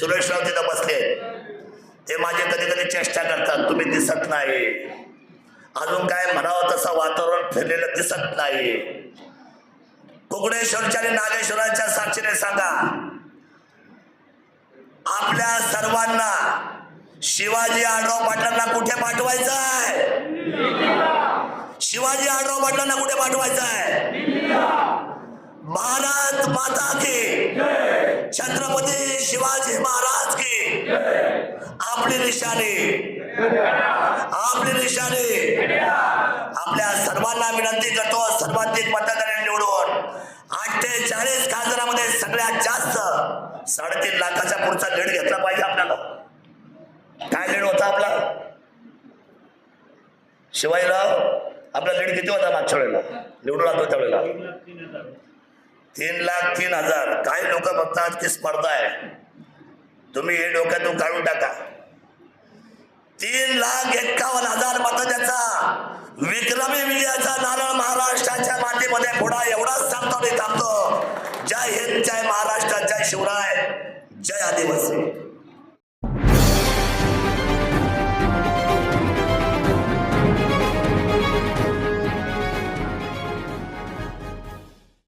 सुरेशराव तिथं बसले. ते माझे कधी कधी चेष्टा करतात तुम्ही दिसत नाही. अजून काय म्हणावं तसं वातावरण फिरलेलं दिसत नाही. कुकडेश्वरच्या आणि नागेश्वरांच्या साक्षीने सांगा आपल्या सर्वांना शिवाजी आढाव पाटलांना कुठे पाठवायचं आहे? शिवाजी आढाव पाटलांना कुठे पाठवायचं आहे? भारत माता की शिवाजी महाराज की आपली निशाने आपली निशाणी आपल्या सर्वांना विनंती करतो. सर्वाधिक मतदारांनी निवडून. अठ्ठेचाळीस खासदारामध्ये सगळ्यात जास्त साडेतीन लाखाच्या पुढचा लीड घेतला पाहिजे आपल्याला. काय लीड होता आपला? शिवाजीराव आपला लीड किती होता मागच्या वेळेला? निवडून आलो त्यावेळेला. तीन लाख तीन हजार. काही लोक बघतात की स्पर्धा आहे. तुम्ही हे डोक्यातून काढून टाका. तीन लाख एक्कावन्न हजार मत त्याचा विक्रमी विजयाचा नारळ महाराष्ट्राच्या मातीमध्ये फोडा एवढाच सांगतो मी थांबतो. जय हिंद जय महाराष्ट्र जय शिवराय जय आदिवासी.